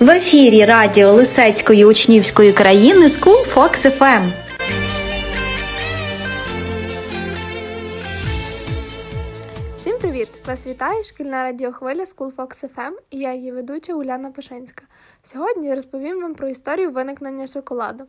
В ефірі радіо Лисецької учнівської країни School Fox FM. Всім привіт! Вас вітає шкільна радіохвиля School Fox FM і я її ведуча Уляна Пашинська. Сьогодні розповім вам про історію виникнення шоколаду.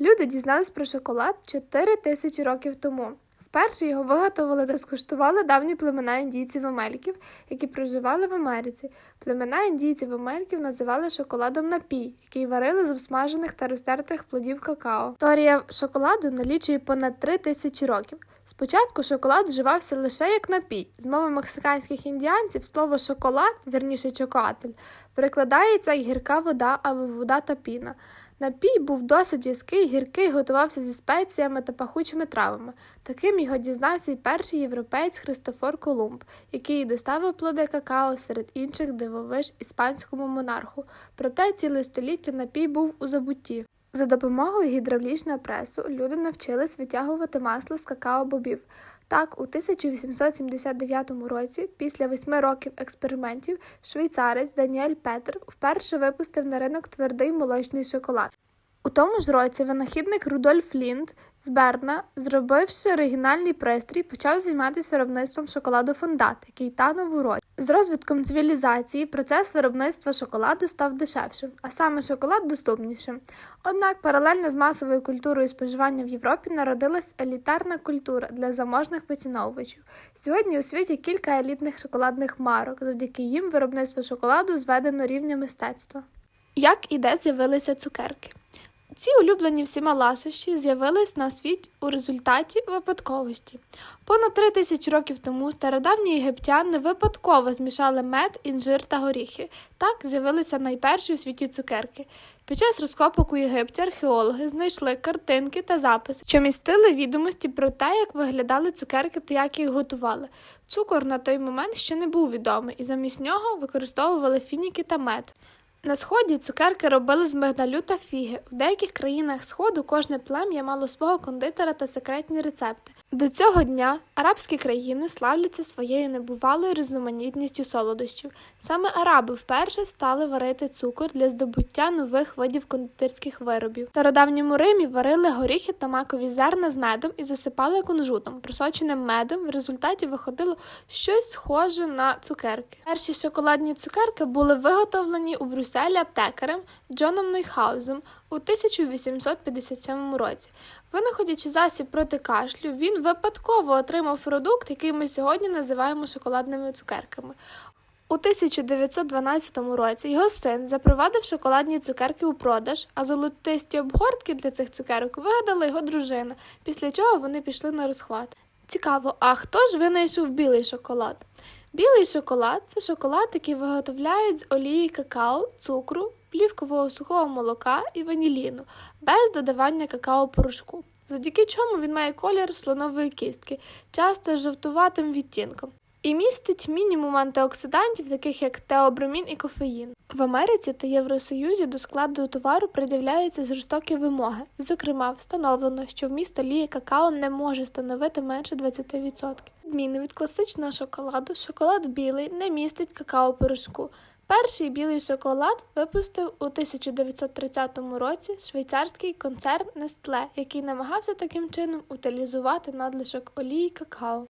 Люди дізнались про шоколад 4 тисячі років тому. Вперше його виготовили та скуштували давні племена індійців Амельків, які проживали в Америці. Племена індійців Амельків називали шоколадом напій, який варили з обсмажених та розтертих плодів какао. Історія шоколаду налічує понад 3 тисячі років. Спочатку шоколад вживався лише як напій. З мови мексиканських індіанців слово шоколад, вірніше чокоатель, перекладається як гірка вода або вода та піна. Напій був досить в'язкий, гіркий, готувався зі спеціями та пахучими травами. Таким його дізнався й перший європеєць Христофор Колумб, який доставив плоди какао серед інших дивовиж іспанському монарху. Проте ціле століття напій був у забутті. За допомогою гідравлічного пресу люди навчились витягувати масло з какао-бобів. Так, у 1879 році, після восьми років експериментів, швейцарець Даніель Петр вперше випустив на ринок твердий молочний шоколад. У тому ж році винахідник Рудольф Лінд з Берна, зробивши оригінальний пристрій, почав займатися виробництвом шоколаду фондат, який танув у роті. З розвитком цивілізації процес виробництва шоколаду став дешевшим, а саме шоколад доступнішим. Однак паралельно з масовою культурою споживання в Європі народилась елітарна культура для заможних поціновувачів. Сьогодні у світі кілька елітних шоколадних марок, завдяки їм виробництво шоколаду зведено рівня мистецтва. Як і де з'явилися цукерки? Ці улюблені всіма ласощі з'явились на світ у результаті випадковості. Понад три тисячі років тому стародавні єгиптяни випадково змішали мед, інжир та горіхи. Так з'явилися найперші у світі цукерки. Під час розкопок у Єгипті археологи знайшли картинки та записи, що містили відомості про те, як виглядали цукерки та як їх готували. Цукор на той момент ще не був відомий, і замість нього використовували фініки та мед. На сході цукерки робили з мигдалю та фіги. В деяких країнах сходу кожне плем'я мало свого кондитера та секретні рецепти. До цього дня арабські країни славляться своєю небувалою різноманітністю солодощів. Саме араби вперше стали варити цукор для здобуття нових видів кондитерських виробів. В стародавньому Римі варили горіхи та макові зерна з медом і засипали кунжутом, просоченим медом. В результаті виходило щось схоже на цукерки. Перші шоколадні цукерки були виготовлені у Брюсселі аптекарем Джоном Нойхаузом у 1857 році. Винаходячи засіб проти кашлю, він випадково отримав продукт, який ми сьогодні називаємо шоколадними цукерками. У 1912 році його син запровадив шоколадні цукерки у продаж, а золотисті обгортки для цих цукерок вигадала його дружина, після чого вони пішли на розхват. Цікаво, а хто ж винайшов білий шоколад? Білий шоколад це шоколад, який виготовляють з олії какао, цукру, плівкового сухого молока і ваніліну, без додавання какао-порошку, завдяки чому він має колір слонової кістки, часто з жовтуватим відтінком. І містить мінімум антиоксидантів, таких як теобромін і кофеїн. В Америці та Євросоюзі до складу товару придивляються жорстокі вимоги. Зокрема, встановлено, що вміст олії какао не може становити менше 20%. Відміну від класичного шоколаду, шоколад білий не містить какао-порошку. Перший білий шоколад випустив у 1930 році швейцарський концерн Nestle, який намагався таким чином утилізувати надлишок олії какао.